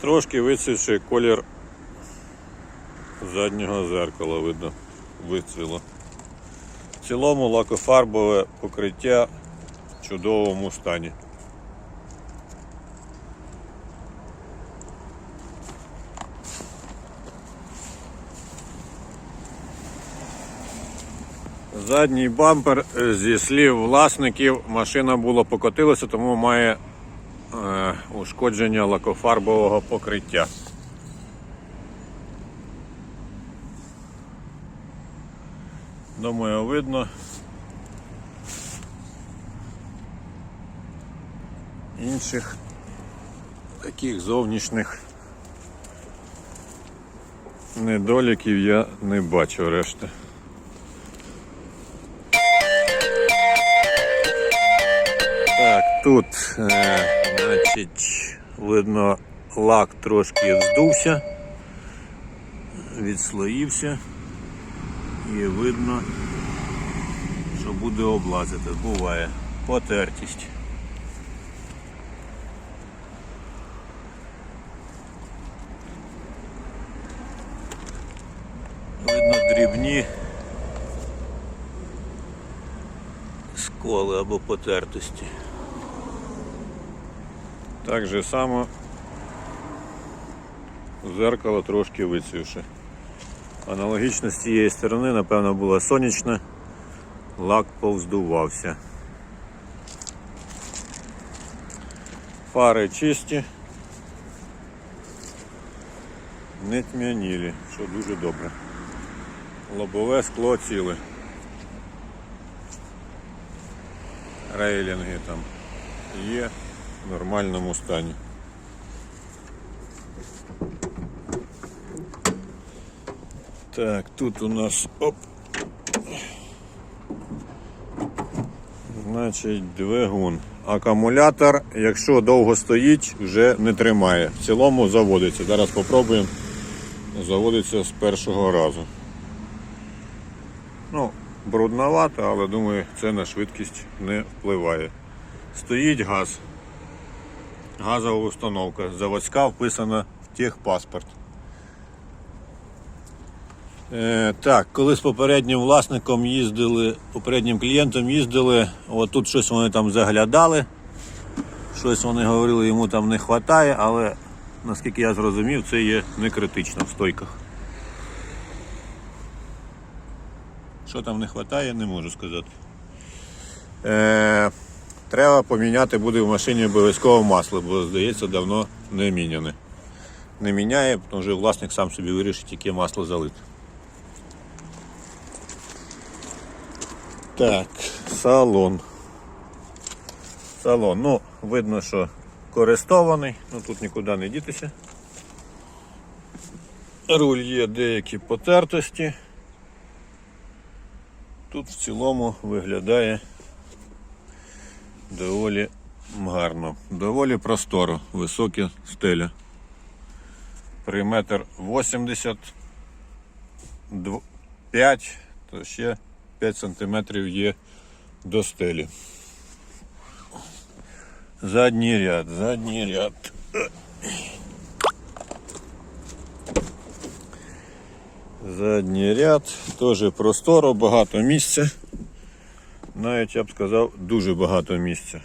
Трошки вицвівши колір заднього зеркала, видно, вицвіло. В цілому лакофарбове покриття в чудовому стані. Задній бампер е, зі слів власників машина була покотилася, тому має ушкодження лакофарбового покриття. Думаю, видно. Інших таких зовнішніх недоліків я не бачу решти. Тут, е, значить, видно, лак трошки вздувся, відслоївся і видно, що буде облазити. Буває потертість. Видно дрібні сколи або потертості. Так же само зеркало трошки вицвівши. Аналогічно з цієї сторони, напевно, була сонячна, лак повздувався. Фари чисті, не тьмянілі, що дуже добре. Лобове скло ціле. Рейлінги там є в нормальному стані. Так, тут у нас оп. Значить, двигун. Акумулятор, якщо довго стоїть, вже не тримає. В цілому заводиться. Зараз спробуємо. Заводиться з першого разу. Ну, брудновато, але думаю, це на швидкість не впливає. Стоїть газ. Газова установка. Заводська вписана в техпаспорт. Е, так, коли з попереднім власником їздили, попереднім клієнтом їздили, от тут щось вони там заглядали, щось вони говорили, йому там не вистачає, але наскільки я зрозумів, це є не критично в стойках. Що там не вистачає, не можу сказати. Е, треба поміняти буде в машині обов'язково масло, бо здається, давно не міняне. Не міняє, тому що власник сам собі вирішить, яке масло залити. Так, салон. Салон. Ну, видно, що користований, ну тут нікуди не дітися. Руль є деякі потертості. Тут в цілому виглядає доволі гарно. Доволі просторо, високі стеля. При метр 85, то ще 5 сантиметрів є до стелі. Задній ряд, задній ряд. Задній ряд, теж просторо, багато місця. Навіть я б сказав, дуже багато місця.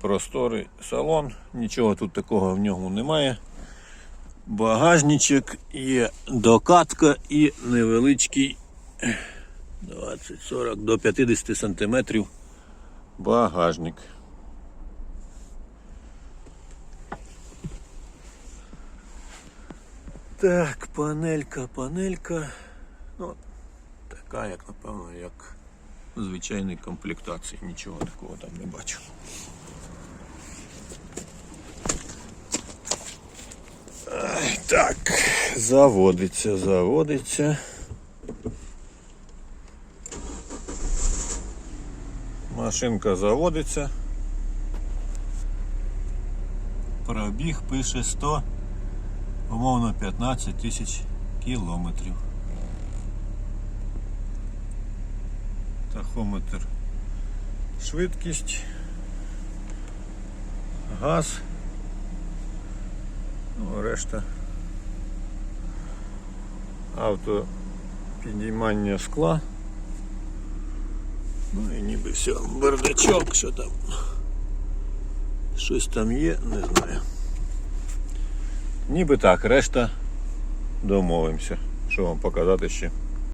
Просторий салон, нічого тут такого в ньому немає. Багажничок є докатка і невеличкий 20-40 до 50 сантиметрів багажник. Так, панелька, панелька. Ну, така, як напевно, як в звичайній комплектації. Нічого такого там не бачу. Так, заводиться, заводиться. Машинка заводиться. Пробіг пише 100, умовно 15 тисяч кілометрів. Тахометр. Швидкість. Газ. Ну, решта. Авто підіймання скла. Ну і ніби все, бардачок, що там. Щось там є, не знаю. Ніби так, решта домовимося. Що вам показати ще?